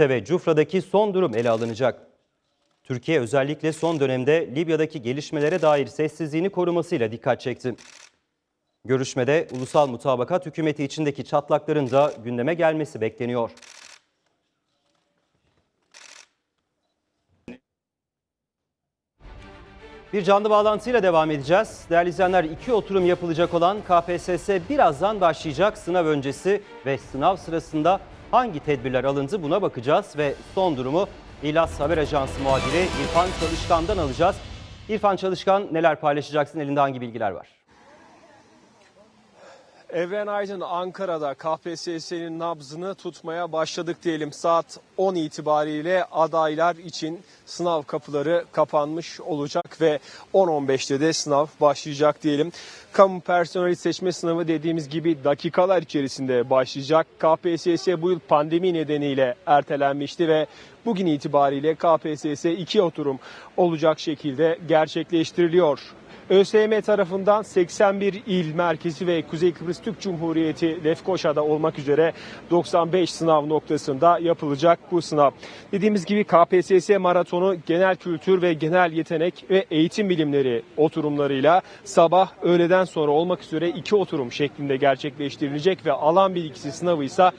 ve Cufra'daki son durum ele alınacak. Türkiye özellikle son dönemde Libya'daki gelişmelere dair sessizliğini korumasıyla dikkat çekti. Görüşmede ulusal mutabakat hükümeti içindeki çatlakların da gündeme gelmesi bekleniyor. Bir canlı bağlantıyla devam edeceğiz. Değerli izleyenler iki oturum yapılacak olan KPSS birazdan başlayacak. Sınav öncesi ve sınav sırasında hangi tedbirler alındı buna bakacağız ve son durumu İlas Haber Ajansı muhabiri İrfan Çalışkan'dan alacağız. İrfan Çalışkan neler paylaşacaksın? Elinde hangi bilgiler var? Evren Aydın Ankara'da KPSS'nin nabzını tutmaya başladık diyelim. Saat 10 itibariyle adaylar için sınav kapıları kapanmış olacak ve 10.15'te de sınav başlayacak diyelim. Kamu personeli seçme sınavı dediğimiz gibi dakikalar içerisinde başlayacak. KPSS bu yıl pandemi nedeniyle ertelenmişti ve bugün itibariyle KPSS iki oturum olacak şekilde gerçekleştiriliyor. ÖSYM tarafından 81 il merkezi ve Kuzey Kıbrıs Türk Cumhuriyeti Lefkoşa'da olmak üzere 95 sınav noktasında yapılacak bu sınav. Dediğimiz gibi KPSS maratonu genel kültür ve genel yetenek ve eğitim bilimleri oturumlarıyla sabah öğleden sonra olmak üzere iki oturum şeklinde gerçekleştirilecek ve alan bilgisi sınavı ise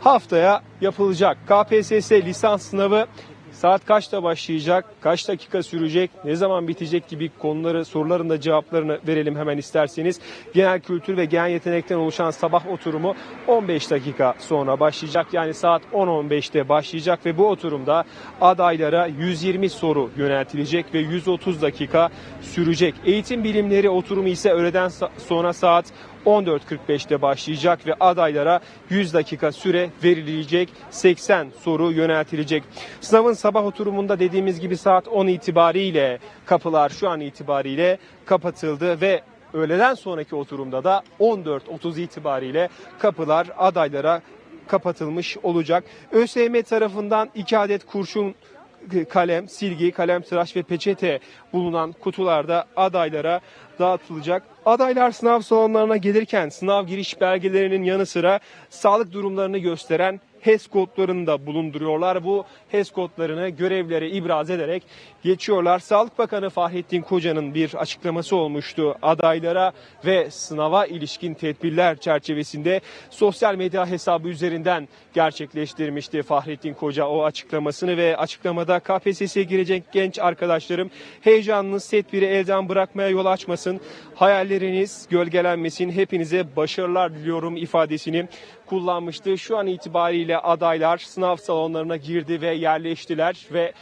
haftaya yapılacak. KPSS lisans sınavı Saat kaçta başlayacak, kaç dakika sürecek, ne zaman bitecek gibi konuları, soruların da cevaplarını verelim hemen isterseniz. Genel kültür ve genel yetenekten oluşan sabah oturumu 15 dakika sonra başlayacak. Yani saat 10.15'te başlayacak ve bu oturumda adaylara 120 soru yöneltilecek ve 130 dakika sürecek. Eğitim bilimleri oturumu ise öğleden sonra saat 14.45'te başlayacak ve adaylara 100 dakika süre verilecek. 80 soru yöneltilecek. Sınavın sabah oturumunda dediğimiz gibi saat 10 itibariyle kapılar şu an itibariyle kapatıldı ve öğleden sonraki oturumda da 14.30 itibariyle kapılar adaylara kapatılmış olacak. ÖSYM tarafından 2 adet kurşun kalem, silgi, kalem tıraş ve peçete bulunan kutularda adaylara dağıtılacak. Adaylar sınav salonlarına gelirken sınav giriş belgelerinin yanı sıra sağlık durumlarını gösteren HES kodlarını da bulunduruyorlar. Bu HES kodlarını görevlere ibraz ederek geçiyorlar. Sağlık Bakanı Fahrettin Koca'nın bir açıklaması olmuştu adaylara ve sınava ilişkin tedbirler çerçevesinde sosyal medya hesabı üzerinden gerçekleştirmişti Fahrettin Koca o açıklamasını ve açıklamada KPSS'ye girecek genç arkadaşlarım heyecanınız tedbiri elden bırakmaya yol açmasın. Hayalleriniz gölgelenmesin. Hepinize başarılar diliyorum ifadesini kullanmıştı. Şu an itibariyle adaylar sınav salonlarına girdi ve yerleştiler ve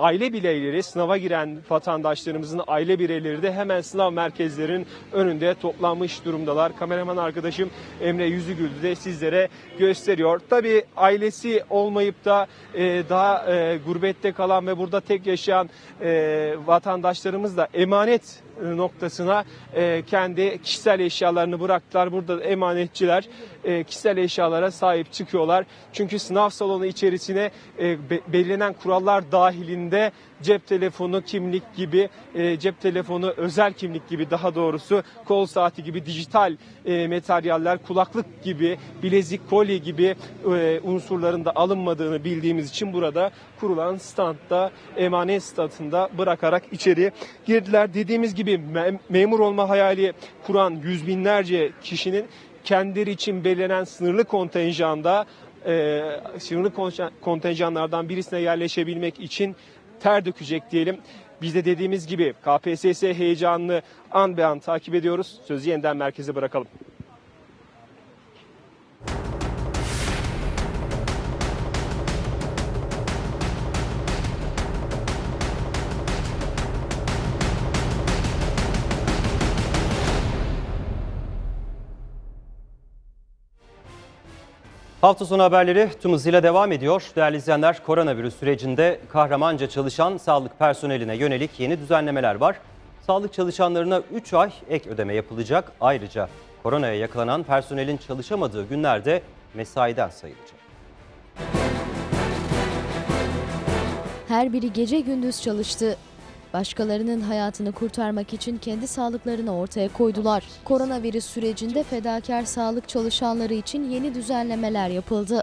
aile bireyleri sınava giren vatandaşlarımızın aile bireyleri de hemen sınav merkezlerinin önünde toplanmış durumdalar. Kameraman arkadaşım Emre Yüzügül de sizlere gösteriyor. Tabii ailesi olmayıp da e, daha e, gurbette kalan ve burada tek yaşayan e, vatandaşlarımız da emanet noktasına e, kendi kişisel eşyalarını bıraktılar. Burada da emanetçiler e, kişisel eşyalara sahip çıkıyorlar. Çünkü sınav salonu içerisine e, be- belirlenen kurallar dahilinde cep telefonu, kimlik gibi, e, cep telefonu, özel kimlik gibi daha doğrusu kol saati gibi dijital e, materyaller, kulaklık gibi, bilezik, kolye gibi e, unsurların da alınmadığını bildiğimiz için burada kurulan standta emanet statında bırakarak içeri girdiler. Dediğimiz gibi mem- memur olma hayali kuran yüz binlerce kişinin kendileri için belirlenen sınırlı kontenjanda e, sınırlı konten- kontenjanlardan birisine yerleşebilmek için ter dökecek diyelim. Biz de dediğimiz gibi KPSS heyecanını an be an takip ediyoruz. Sözü yeniden merkeze bırakalım. Hafta sonu haberleri tüm hızıyla devam ediyor. Değerli izleyenler, koronavirüs sürecinde kahramanca çalışan sağlık personeline yönelik yeni düzenlemeler var. Sağlık çalışanlarına 3 ay ek ödeme yapılacak. Ayrıca koronaya yakalanan personelin çalışamadığı günlerde mesaiden sayılacak. Her biri gece gündüz çalıştı. Başkalarının hayatını kurtarmak için kendi sağlıklarını ortaya koydular. Koronavirüs sürecinde fedakar sağlık çalışanları için yeni düzenlemeler yapıldı.